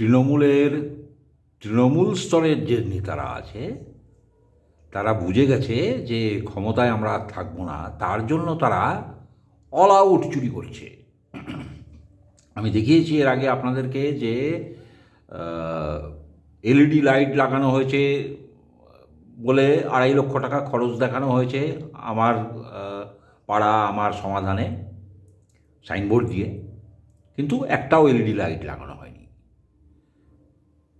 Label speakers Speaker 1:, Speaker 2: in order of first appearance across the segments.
Speaker 1: তৃণমূলের, তৃণমূল স্তরের যে নেতারা আছে, তারা বুঝে গেছে যে ক্ষমতায় আমরা আর থাকব না। তার জন্য তারা অল আউট চুরি করছে। আমি দেখিয়েছি এর আগে আপনাদেরকে যে এলইডি লাইট লাগানো হয়েছে বলে আড়াই লক্ষ টাকা খরচ দেখানো হয়েছে আমার পাড়া, আমার সমাধানে, সাইনবোর্ড দিয়ে। কিন্তু একটাও এলইডি লাইট লাগানো হয়নি।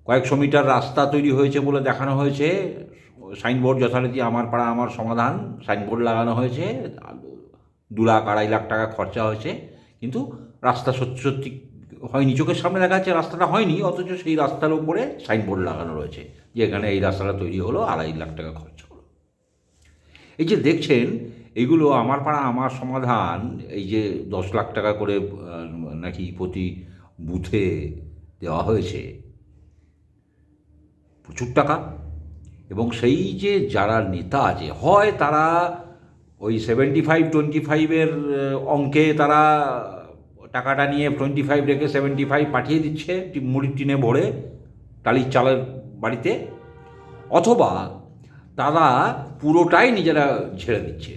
Speaker 1: কয়েকশো মিটার রাস্তা তৈরি হয়েছে বলে দেখানো হয়েছে। সাইনবোর্ড যথারীতি আমার পাড়া আমার সমাধান। সাইনবোর্ড লাগানো হয়েছে। দু লাখ আড়াই লাখ টাকা খরচা হয়েছে। কিন্তু রাস্তা সত্যি সত্যি হয়নি। চোখের সামনে দেখা যাচ্ছে রাস্তাটা হয়নি, অথচ সেই রাস্তার উপরে সাইনবোর্ড লাগানো রয়েছে, যে এখানে এই রাস্তাটা তৈরি হলো, আড়াই লাখ টাকা খরচা হলো। এই যে দেখছেন এইগুলো আমার পাড়া আমার সমাধান, এই যে দশ লাখ টাকা করে নাকি প্রতি বুথে দেওয়া হয়েছে প্রচুর টাকা। এবং সেই যে যারা নেতা আছে, হয় তারা ওই সেভেন্টি ফাইভ টোয়েন্টি ফাইভের অঙ্কে তারা টাকাটা নিয়ে টোয়েন্টি ফাইভ রেখে সেভেন্টি ফাইভ পাঠিয়ে দিচ্ছে মুড়ির টিনে ভরে টালির চালের বাড়িতে। অথবা তারা পুরোটাই নিজেরা ছেড়ে দিচ্ছে।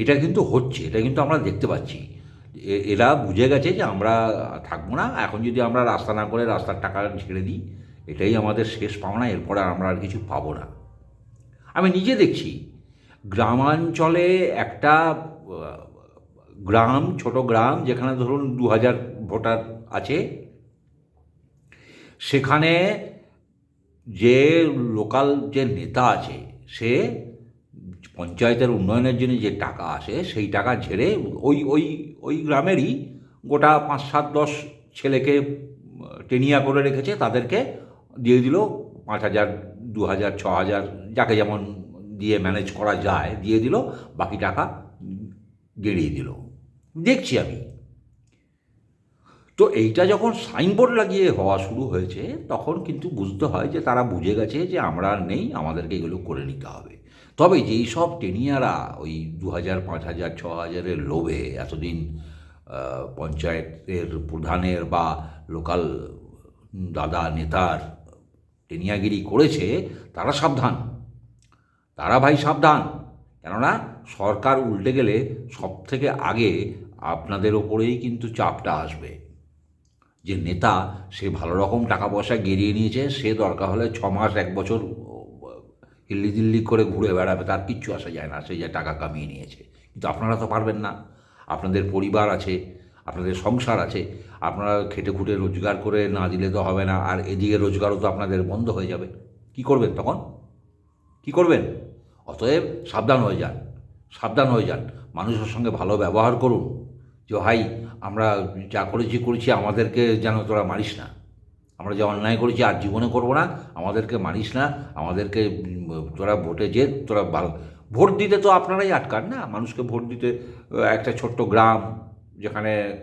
Speaker 1: এটা কিন্তু হচ্ছে, এটা কিন্তু আমরা দেখতে পাচ্ছি। এরা বুঝে গেছে যে আমরা থাকব না, এখন যদি আমরা রাস্তা না করে রাস্তার টাকা ছেড়ে দিই এটাই আমাদের শেষ পাওনা, এরপরে আমরা আর কিছু পাবো না। আমি নিজে দেখছি, গ্রামাঞ্চলে একটা গ্রাম, ছোট গ্রাম, যেখানে ধরুন দু হাজার ভোটার আছে, সেখানে যে লোকাল যে নেতা আছে, সে পঞ্চায়েতের উন্নয়নের জন্য যে টাকা আসে, সেই টাকা ঝেড়ে ওই ওই ওই গ্রামেরই গোটা পাঁচ, সাত, দশ ছেলেকে টেনিয়া করে রেখেছে, তাদেরকে দিয়ে দিল পাঁচ হাজার, দু হাজার, ছ হাজার, যাকে যেমন দিয়ে ম্যানেজ করা যায়, দিয়ে দিল, বাকি টাকা গেড়িয়ে দিল। দেখছি আমি। তো এইটা যখন সাইনবোর্ড লাগিয়ে হওয়া শুরু হয়েছে, তখন কিন্তু বুঝতে হয় যে তারা বুঝে গেছে যে আমরা আর নেই, আমাদেরকে এগুলো করে নিতে হবে। তবে যেই সব টেনিয়ারা ওই দু হাজার, পাঁচ হাজার, ছ হাজারের লোভে এতদিন পঞ্চায়েতের প্রধানের বা লোকাল দাদা, নেতার টেনিয়াগিরি করেছে, তারা সাবধান। তারা ভাই সাবধান। কেননা সরকার উল্টে গেলে সব থেকে আগে আপনাদের ওপরেই কিন্তু চাপটা আসবে। যে নেতা, সে ভালো রকম টাকা পয়সা গেরিয়ে নিয়েছে, সে দরকার হলে ছ মাস, এক বছর হিল্লি দিল্লি করে ঘুরে বেড়াবে, তার কিচ্ছু আসা যায় না, সে যে টাকা কামিয়ে নিয়েছে। কিন্তু আপনারা তো পারবেন না। আপনাদের পরিবার আছে আপনাদের সংসার আছে, আপনারা খেটে খুঁটে রোজগার করে না দিলে তো হবে না, আর এদিকে রোজগারও তো আপনাদের বন্ধ হয়ে যাবে। কি করবেন তখন? কি করবেন? অতএব সাবধান হয়ে যান, সাবধান হয়ে যান। মানুষের সঙ্গে ভালো ব্যবহার করুন। যে ভাই, আমরা যা করেছি করেছি, আমাদেরকে যেন তোরা মারিস না। আমরা যে অন্যায় করেছি, আর জীবনে করব না। আমাদেরকে মারিস না। আমাদেরকে তোরা ভোটে যে, তোরা ভালো ভোট দিতে তো আপনারাই আটকান না? মানুষকে ভোট দিতে একটা ছোট্ট গ্রাম যেখানে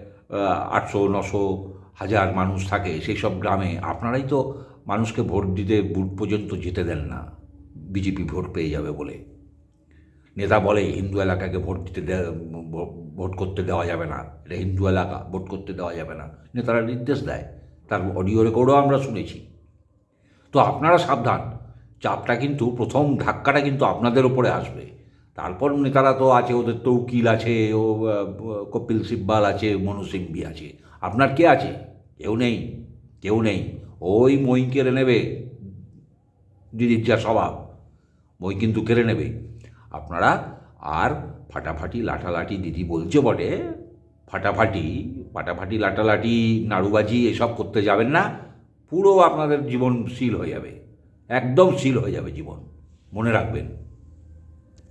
Speaker 1: আটশো, নশো হাজার মানুষ থাকে সেই সব গ্রামে, আপনারাই তো মানুষকে ভোট দিতে বুট পর্যন্ত যেতে দেন না। বিজেপি ভোট পেয়ে যাবে বলে। নেতা বলে, হিন্দু এলাকাকে ভোট দিতে ভোট করতে দেওয়া যাবে না। এটা হিন্দু এলাকা, ভোট করতে দেওয়া যাবে না। নেতারা নির্দেশ দেয়। তার অডিও রেকর্ডও আমরা শুনেছি। তো আপনারা সাবধান। চাপটা কিন্তু, প্রথম ধাক্কাটা কিন্তু আপনাদের ওপরে আসবে। তারপর নেতারা তো আছে, ওদের তো উকিল আছে, ও কপিল সিব্বাল আছে, মনু সিংভি আছে। আপনার কে আছে? কেউ নেই কেউ নেই। ওই মই কেড়ে নেবে, দিদির যা স্বভাব মই কিন্তু কেড়ে নেবে। আপনারা আর ফাটাফাটি লাঠালাঠি দিদি বলছে বটে, ফাটাফাটি ফাটাফাটি লাটালাটি নাড়ুবাজি এসব করতে যাবেন না, পুরো আপনাদের জীবন সিল হয়ে যাবে, একদম সিল হয়ে যাবে জীবন, মনে রাখবেন।